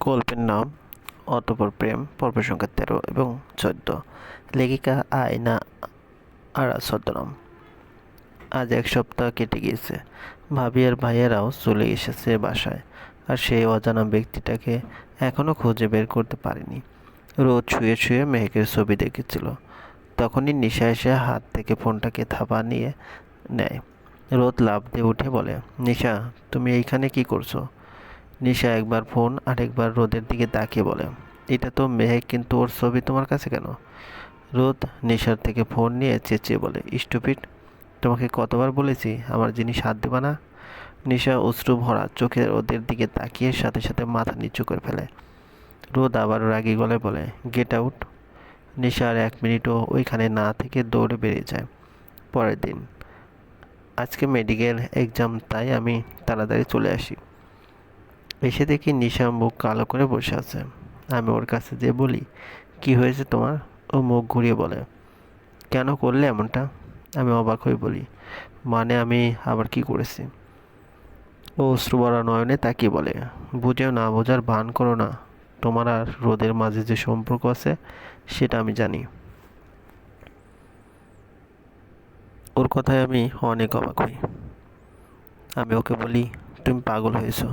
গল্পের নাম অতপর প্রেম পর্ব সংখ্যা তেরো এবং চোদ্দ। লেখিকা আয়না আরা ছদ্মনাম। আজ এক সপ্তাহ কেটে গিয়েছে। ভাবি আর ভাইয়েরাও চলে এসেছে বাসায় আর সেই অজানা ব্যক্তিটাকে এখনও খুঁজে বের করতে পারেনি। রোদ শুয়ে শুয়ে মেহেকের ছবি দেখেছিল। তখনই নিশা এসে হাত থেকে ফোনটাকে থাপা নিয়ে নেয়। রোদ লাভ দিয়ে উঠে বলে, নিশা, তুমি এইখানে কি করছ? নিশা একবার ফোন আরেকবার রোদের দিকে তাকিয়ে বলে, এটা তো মেহেক, কিন্তু ওর ছবি তোমার কাছে কেন? রোদ নিশার থেকে ফোন নিয়ে চেঁচিয়ে বলে, স্টুপিড, তোমাকে কতবার বলেছি আমার জিনিস হাত দেবা না? নিশা অশ্রু ভরা চোখে রোদের দিকে তাকিয়ে সাথে সাথে মাথা নিচু করে ফেলে। রোদ আবার রাগি গলায় বলে গেট আউট নিশা আর এক মিনিটও ওইখানে না থেকে দৌড়ে বেরিয়ে যায়। পরের দিন, আজকে মেডিকেল এক্সাম, তাই আমি তাড়াতাড়ি চলে আসি। এসে দেখি নিশা মুখ কালো করে বসে আছে। আমি ওর কাছে যেয়ে বলি, কি হয়েছে তোমার? ও মুখ ঘুরিয়ে বলে, কেন করলে এমনটা? আমি অবাক হয়ে বলি মানে আমি আবার কি করেছি? ও অশ্রুবরা নয়নে তাকিয়ে বলে, বুঝেও না, বোঝার ভান করো না। তোমার আর রোদের মাঝে যে সম্পর্ক আছে, সেটা আমি জানি। ওর কথায় আমি অনেক অবাক হই। আমি ওকে বলি, তুমি পাগল হয়েছো।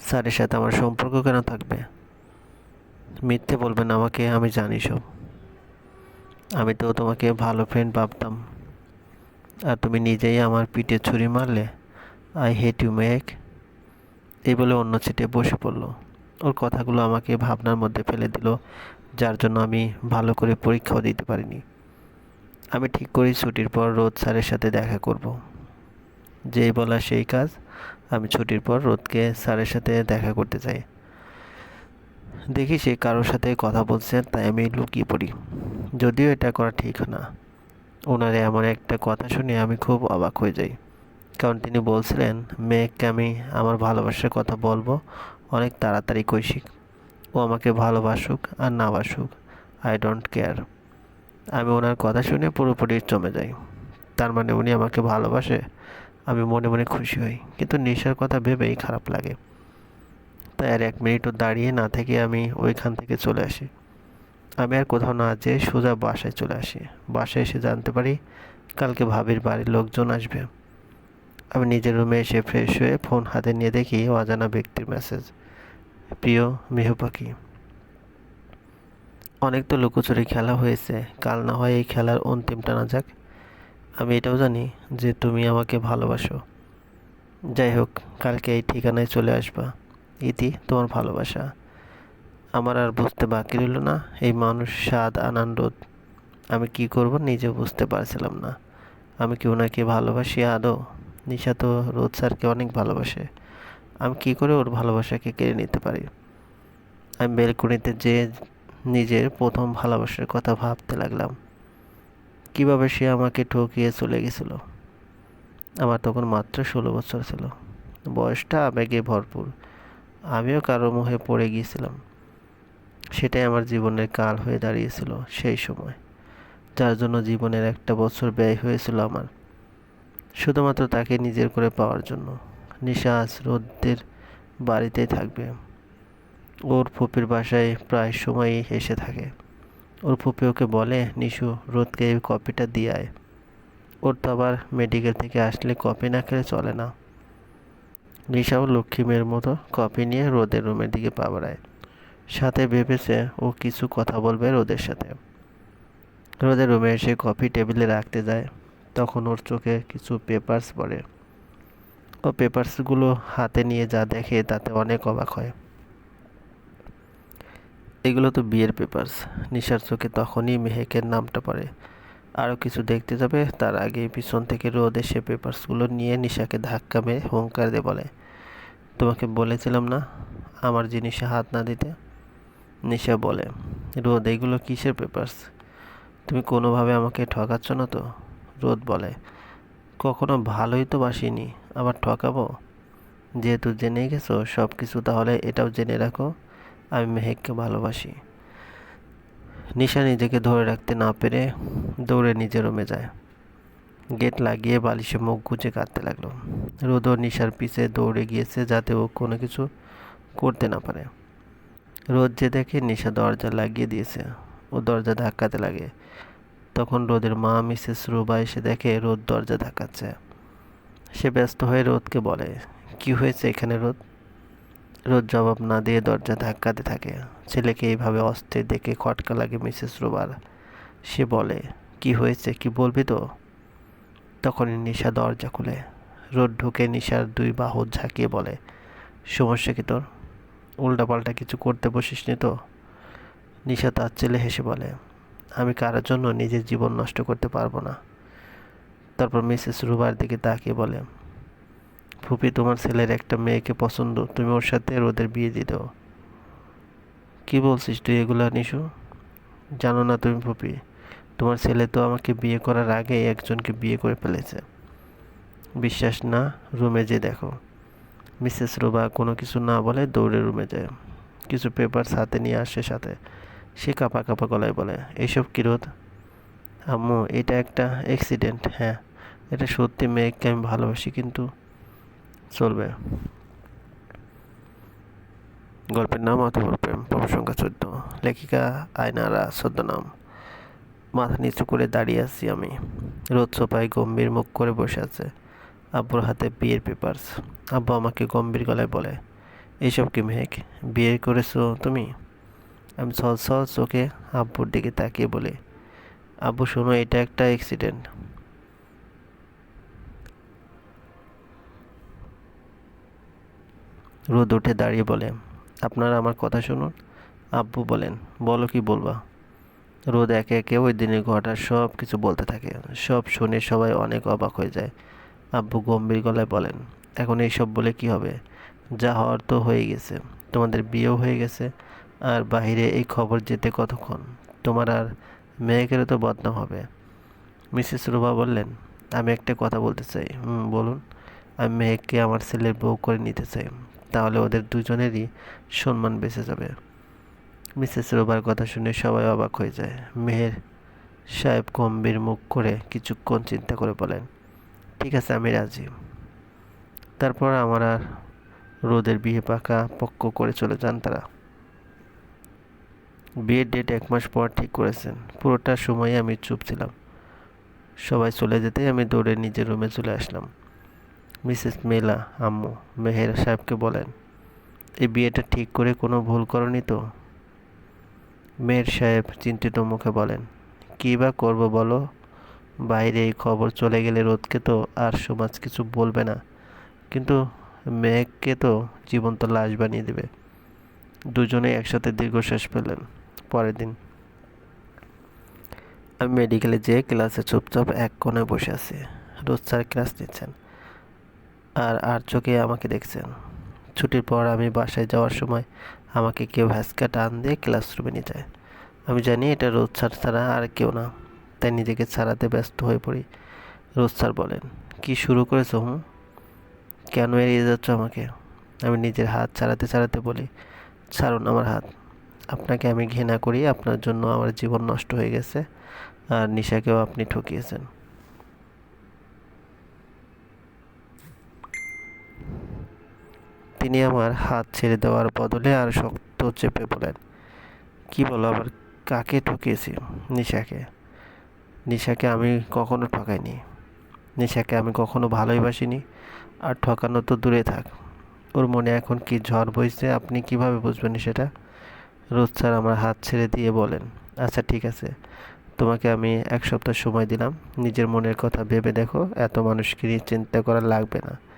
স্যারের সাথে আমার সম্পর্ক কেন থাকবে? মিথ্যে বলবেন আমাকে, আমি জানি সব। আমি তো তোমাকে ভালো ফ্রেন্ড ভাবতাম। আর তুমি নিজেই আমার পিঠে ছুরি মারলে আই হেট ইউ মেক এই বলে অন্য সিটে বসে পড়ল। ওর কথাগুলো আমাকে ভাবনার মধ্যে ফেলে দিল, যার জন্য আমি ভালো করে পরীক্ষাও দিতে পারিনি। আমি ঠিক করি ছুটির পর রোজ স্যারের সাথে দেখা করব। যেই বলা সেই কাজ আমি ছুটির পর রোদকে স্যারের সাথে দেখা করতে চাই। দেখি সে কারোর সাথে কথা বলছে, তাই আমি লুকিয়ে পড়ি। যদিও এটা করা ঠিক না। ওনারে এমন একটা কথা শুনে আমি খুব অবাক হয়ে যাই। কারণ তিনি বলছিলেন, মেয়েকে আমি আমার ভালোবাসার কথা বলব, অনেক তাড়াতাড়ি কৈশিক। ও আমাকে ভালোবাসুক আর না বাসুক। আই ডোন্ট কেয়ার আমি ওনার কথা শুনে পুরোপুরি চমে যাই। তার মানে উনি আমাকে ভালোবাসে? আমি মনে মনে খুশি হই, কিন্তু নেশার কথা ভেবেই খারাপ লাগে। তাই আর এক মিনিটও দাঁড়িয়ে না থেকে আমি ওইখান থেকে চলে আসি। আমি আর কোথাও না যেয়ে সোজা বাসায় চলে আসি। বাসায় এসে জানতে পারি কালকে ভাবির বাড়ির লোকজন আসবে। আমি নিজের রুমে এসে ফ্রেশ হয়ে ফোন হাতে নিয়ে দেখি অজানা ব্যক্তির মেসেজ প্রিয় মেহু পাখি। অনেক তো লুকোচুরি খেলা হয়েছে, কাল না হয় এই খেলার অন্তিম টানা যাক। আমি এটাও জানি যে তুমি আমাকে ভালোবাসো। যাই হোক, কালকে এই ঠিকানায় চলে আসবা। ইতি, তোমার ভালোবাসা। আমার আর বুঝতে বাকি রইল না, এই মানুষ স্বাদ আনন্দ। আমি কি করব নিজে বুঝতে পারছিলাম না। আমি কি ওনাকে ভালোবাসি? আদৌ? নিশা তো রোদ স্যারকে অনেক ভালোবাসে। আমি কি করে ওর ভালোবাসাকে কেড়ে নিতে পারি? আমি বেলকুনিতে যে নিজের প্রথম ভালোবাসার কথা ভাবতে লাগলাম। কীভাবে সে আমাকে ঠকিয়ে চলে গেছিল? আমার তখন মাত্র ষোলো বছর ছিল। বয়সটা আবেগে ভরপুর। আমিও কারও মুহে পড়ে গিয়েছিলাম। সেটাই আমার জীবনের কাল হয়ে দাঁড়িয়েছিল সেই সময়, যার জন্য জীবনের একটা বছর ব্যয় হয়েছিল আমার। শুধুমাত্র তাকে নিজের করে পাওয়ার জন্য। নিশাস রোদ্দের বাড়িতেই থাকবে। ওর ফুপির বাসায় প্রায় সময়ই এসে থাকে। ওর ফুপি ওকে বলে, নিশু, রোদকে এই কপিটা দিয়ে আয়। ওর তো আবার মেডিকেল থেকে আসলে কপি না খেলে চলে না। নিশাও লক্ষ্মী মেয়ের মতো কপি নিয়ে রোদের রুমের দিকে পা বাড়ায়। সাথে ভেবেছে ও কিছু কথা বলবে রোদের সাথে। রোদের রুমে এসে কফি টেবিলে রাখতে যায়। তখন ওর চোখে কিছু পেপার্স পড়ে। ও পেপার্সগুলো হাতে নিয়ে যা দেখে তাতে অনেক অবাক হয়। এগুলো তো বিয়ের পেপার্স নিশার চোখে তখনই মেহেকের নামটা পড়ে। আরও কিছু দেখতে যাবে, তার আগে পিছন থেকে রোদ এসে পেপার্সগুলো নিয়ে নিশাকে ধাক্কা মেরে হুঙ্কার দিয়ে বলে, তোমাকে বলেছিলাম না আমার জিনিসে হাত না দিতে? নিশা বলে, রোদ, এগুলো কিসের পেপার্স তুমি কোনোভাবে আমাকে ঠকাচ্ছ না তো? রোদ বলে, কখনো ভালোই তো বাসিনি, আবার ঠকাবো? যেহেতু জেনে গেছো সব কিছু তাহলে এটাও জেনে রাখো আমি মেহেককে ভালোবাসি। নিশা নিজেকে ধরে রাখতে না পেরে দৌড়ে নিজের রুমে যায়। গেট লাগিয়ে বালিশে মুখ গুজে কাঁদতে লাগল। রোদও নিশার পিছে দৌড়ে গিয়েছে যাতে ও কোনো কিছু করতে না পারে। রোদ যে দেখে নিশা দরজা লাগিয়ে দিয়েছে। ও দরজা ধাক্কাতে লাগে। তখন রোদের মা, মিসেস রুবা এসে দেখে রোদ দরজা ধাক্কাচ্ছে। সে ব্যস্ত হয়ে রোদকে বলে, কি হয়েছে এখানে রোদ? রোদ জবাব না দিয়ে দরজা ধাক্কাতে থাকে। ছেলেকে এইভাবে অস্থির দেখে খটকা লাগে মিসেস রুবার। সে বলে, কি হয়েছে? কি বলবি তো? তখনই নিশা দরজা খুলে। রোদ ঢুকে নিশার দুই বাহু ঝাঁকিয়ে বলে, সমস্যা কি তোর? উল্টাপাল্টা কিছু করতে বসিস নি তো? নিশা তার ছেলে হেসে বলে, আমি কারোর জন্য নিজের জীবন নষ্ট করতে পারব না। তারপর মিসেস রুবার দিকে তাকিয়ে বলে ফুপি তোমার ছেলের একটা মেয়েকে পছন্দ, তুমি ওর সাথে রোদের বিয়ে দিয়ে দাও। কী বলছিস তুই এগুলা, নিশু? জানো না তুমি ফুপি, তোমার ছেলে তো আমাকে বিয়ে করার আগে একজনকে বিয়ে করে ফেলেছে। বিশ্বাস না, রুমে যে দেখো। মিসেস রুবা কোনো কিছু না বলে দৌড়ে রুমে যায়। কিছু পেপার সাথে নিয়ে আসে সাথে। সে কাপা কাপা গলায় বলে এইসব কিরোধ আম্মু, এটা একটা অ্যাক্সিডেন্ট হ্যাঁ। এটা সত্যি মেয়েকে আমি ভালোবাসি, কিন্তু চলবে। গল্পের নাম অথবা প্রেম পর্ব সংখ্যা চোদ্দ। লেখিকা আয়নারা নাম। মাথা নিচু করে দাঁড়িয়ে আছি আমি। রোদ সোপায় গম্ভীর মুখ করে বসে আছে। আব্বুর হাতে বিয়ের পেপারস আব্বু আমাকে গম্ভীর গলায় বলে এইসব কি মেহেক? বিয়ে করেছ তুমি? আমি ছল ছল চোখে আব্বুর দিকে তাকিয়ে বলি, আব্বু শোনো, এটা একটা অ্যাক্সিডেন্ট রোদ উঠে দাঁড়িয়ে বলে, আপনারা আমার কথা শুনুন। আব্বু বলেন, বলো কি বলবা? রোদ একে একে ওই দিনের ঘটার সব কিছু বলতে থাকে। সব শুনে সবাই অনেক অবাক হয়ে যায়। আব্বু গম্ভীর গলায় বলেন, এখন এইসব বলে কি হবে? যা হওয়ার তো হয়ে গেছে। তোমাদের বিয়েও হয়ে গেছে। আর বাহিরে এই খবর যেতে কতক্ষণ? তোমার আর মেয়েকেরও তো বদনাম হবে। মিসেস রুবা বললেন, আমি একটা কথা বলতে চাই। হুম, বলুন। আমি মেয়েকে আমার ছেলের বউ করে নিতে চাই। তাহলে ওদের দুজনেরই সম্মান বেঁচে যাবে। মিসেস রোবার কথা শুনে সবাই অবাক হয়ে যায়। মেহের সাহেব গম্ভীর মুখ করে কিছুক্ষণ চিন্তা করে বলেন, ঠিক আছে, আমি রাজি। তারপর আমার আর রোদের বিয়ে পাকা পক্ষ করে চলে যান তারা। বিয়ের ডেট এক মাস পর ঠিক করেছেন। পুরোটা সময় আমি চুপ ছিলাম। সবাই চলে যেতেই আমি দৌড়ে নিজের রুমে চলে আসলাম। মিসেস মেলা আম্মু, মেহের সাহেবকে বলেন এই বিয়েটা ঠিক করে কোনো ভুল করনি তো? মেয়ের সাহেব চিন্তিত মুখে বলেন, কী বা করব বলো? বাইরে এই খবর চলে গেলে রোদকে তো আর সমাজ কিছু বলবে না। কিন্তু মেঘকে তো জীবন্ত লাশ বানিয়ে দেবে। দুজনে একসাথে দীর্ঘশ্বাস পেলেন পরের দিন আমি মেডিকেলে যেয়ে ক্লাসে চুপচাপ এক কোণে বসে আছি। রোজ স্যার ক্লাস নিচ্ছেন। আর আর চোখে আমাকে দেখছেন। ছুটির পর আমি বাসায় যাওয়ার সময় আমাকে কেউ ভ্যাসকা টান দিয়ে ক্লাসরুমে নিয়ে যায়। আমি জানি এটা রোজ স্যার ছাড়া আর কেউ না, তাই নিজেকে ছাড়াতে ব্যস্ত হয়ে পড়ি। রোজ স্যার বলেন, কি শুরু করেছ হুম কেন এড়িয়ে যাচ্ছ আমাকে? আমি নিজের হাত ছাড়াতে ছাড়াতে বলি, ছাড়ুন আমার হাত। আপনাকে আমি ঘৃণা করি, আপনার জন্য আমার জীবন নষ্ট হয়ে গেছে, আর নিশাকেও আপনি ঠকিয়েছেন। তিনি আমার হাত ছেড়ে দেওয়ার বদলে আর শক্ত চেপে বলেন, কি বলো আবার, কাকে ঠকিয়েছি? নিশাকে। নিশাকে আমি কখনো ঠকাইনি। নিশাকে আমি কখনো ভালোই বাসিনি আর ঠকানো তো দূরে থাক। ওর মনে এখন কি ঝড় বইছে আপনি কীভাবে বুঝবেন সেটা? রোজ স্যার আমার হাত ছেড়ে দিয়ে বলেন আচ্ছা ঠিক আছে। তোমাকে আমি এক সপ্তাহ সময় দিলাম। নিজের মনের কথা ভেবে দেখো। এত মানুষকে নিয়ে চিন্তা করা লাগবে না।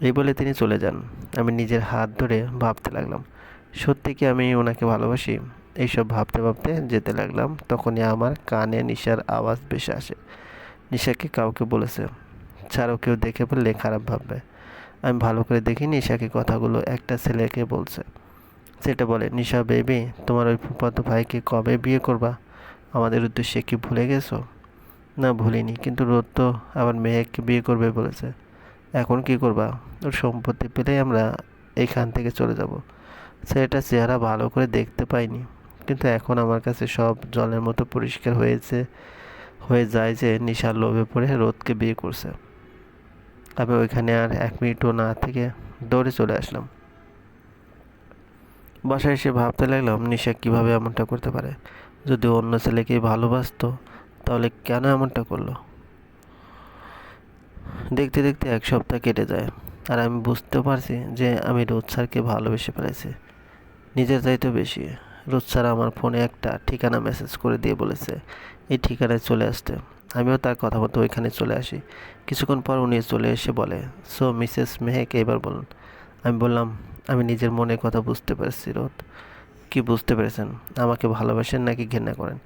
এই বলে তিনি চলে যান। আমি নিজের হাত ধরে ভাবতে লাগলাম, সত্যি কি আমি ওনাকে ভালোবাসি? এইসব ভাবতে ভাবতে যেতে লাগলাম, তখনই আমার কানে নিশার আওয়াজ ভেসে আসে। নিশাকে কাউকে বলেছে? ছাড়াও কেউ দেখে বললে খারাপ ভাববে। আমি ভালো করে দেখি নিশাকে কথাগুলো, একটা ছেলেকে বলছে। সেটা বলে, নিশা বেবি, তোমার ওই ফুফাতো ভাইকে কবে বিয়ে করবা? আমাদের উদ্দেশ্যে কি ভুলে গেছো? না, ভুলিনি, কিন্তু রোদ তো আবার মেহেককে বিয়ে করবে বলেছে। এখন কি করবা? ওর সম্পত্তি পেলেই আমরা এইখান থেকে চলে যাব। ছেলেটা চেহারা ভালো করে দেখতে পাইনি। কিন্তু এখন আমার কাছে সব জলের মতো পরিষ্কার হয়েছে, হয়ে যায় যে নিশার লোভে পড়ে রোদকে বিয়ে করছে। আমি ওইখানে আর এক মিনিটও না থেকে দৌড়ে চলে আসলাম। বাসায় এসে ভাবতে লাগলাম, নিশা কীভাবে এমনটা করতে পারে? যদি অন্য ছেলেকে ভালোবাসতো, তাহলে কেন এমনটা করল? দেখতে দেখতে এক সপ্তাহ কেটে যায়। আর আমি বুঝতে পারছি যে আমি রোদ স্যারকে ভালোবেসে ফেলেছি। নিজের চাইতে বেশি। রোদ স্যার আমার ফোনে একটা ঠিকানা মেসেজ করে দিয়ে বলেছে, এই ঠিকানায় চলে আসতে। আমিও তার কথা মতো ওইখানে চলে আসি। কিছুক্ষণ পর উনি চলে এসে বলে সো মিসেস মেহেক এবার বলুন। আমি বললাম, আমি নিজের মনের কথা বুঝতে পারছি রোদ কি বুঝতে পেরেছেন? আমাকে ভালোবাসেন নাকি ঘৃণা করেন?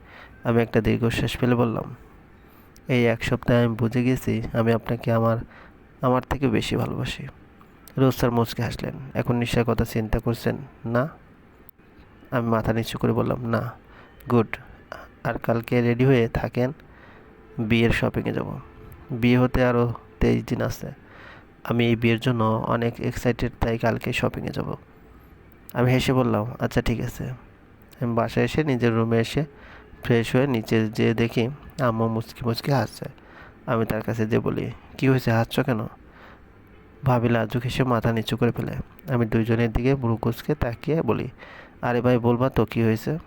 আমি একটা দীর্ঘশ্বাস ফেলে বললাম এই এক সপ্তাহে আমি বুঝে গেছি আমি আপনাকে আমার আমার থেকে বেশি ভালোবাসি। রোজ স্যার মুচকে হাসলেন। এখন নিশার কথা চিন্তা করছেন, না? আমি মাথা নিচু করে বললাম, না। গুড। আর কালকে রেডি হয়ে থাকেন, বিয়ের শপিংয়ে যাব। বিয়ে হতে আরও তেইশ দিন আছে। আমি এই বিয়ের জন্য অনেক এক্সাইটেড তাই কালকে শপিংয়ে যাব। আমি হেসে বললাম আচ্ছা ঠিক আছে। আমি বাসায় এসে নিজের রুমে এসে ফ্রেশ হয়ে নিচে যেয়ে দেখি আম্মু মুচকি মুচকি হাসছে। আমি তার কাছে যে বলি, কি হয়েছে? হাসছ কেন? ভাবি লাজুক এসে মাথা নিচু করে ফেলে। আমি দুইজনের দিকে বুড়ো কুচকে তাকিয়ে বলি, আরে ভাই, বলবা তো কী হয়েছে?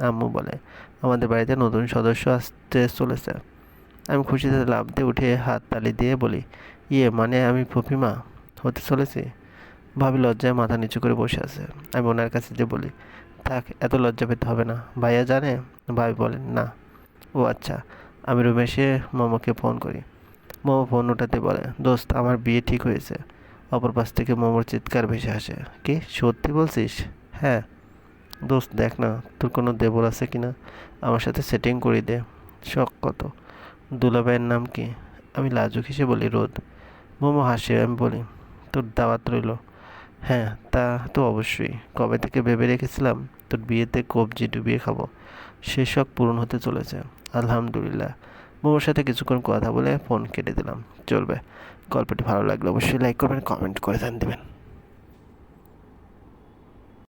আম্মু বলে, আমাদের বাড়িতে নতুন সদস্য আসতে চলেছে। আমি খুশিতে লাভ দিয়ে উঠে হাত তালি দিয়ে বলি ইয়ে মানে আমি ফফিমা? হতে চলেছি? ভাবি লজ্জায় মাথা নিচু করে বসে আছে। আমি ওনার কাছে যে বলি, থাক, এত লজ্জা পেতে হবে না। ভাইয়া জানে? ভাবি বলেন, না। ও আচ্ছা। আমি রুমে এসে মোমোকে ফোন করি। মোমো ফোন ওঠাতে বলে, দোস্ত, আমার বিয়ে ঠিক হয়েছে। অপর পাশ থেকে মোমোর চিৎকার ভেসে আসে। কি, সত্যি বলছিস? হ্যাঁ। দোস্ত, দেখ না, তোর কোনো দেবর আছে কি না? আমার সাথে সেটিং করে দে। শখ কত? দুলাভাইয়ের নাম কি? আমি লাজুক হিসেবে বলি রোদ। মোমো হাসে, আমি বলি, তোর দাওয়াত রইল। হ্যাঁ তা তো অবশ্যই। কবে থেকে ভেবে রেখেছিলাম, তোর বিয়েতে কবজি ডুবিয়ে খাব। সে শখ পূরণ হতে চলেছে, আলহামদুলিল্লাহ। বউর সাথে কিছুক্ষণ কথা বলে ফোন কেটে দিলাম। চলবে। গল্পটি ভালো লাগলে অবশ্যই লাইক করবেন কমেন্ট করে জান দেবেন।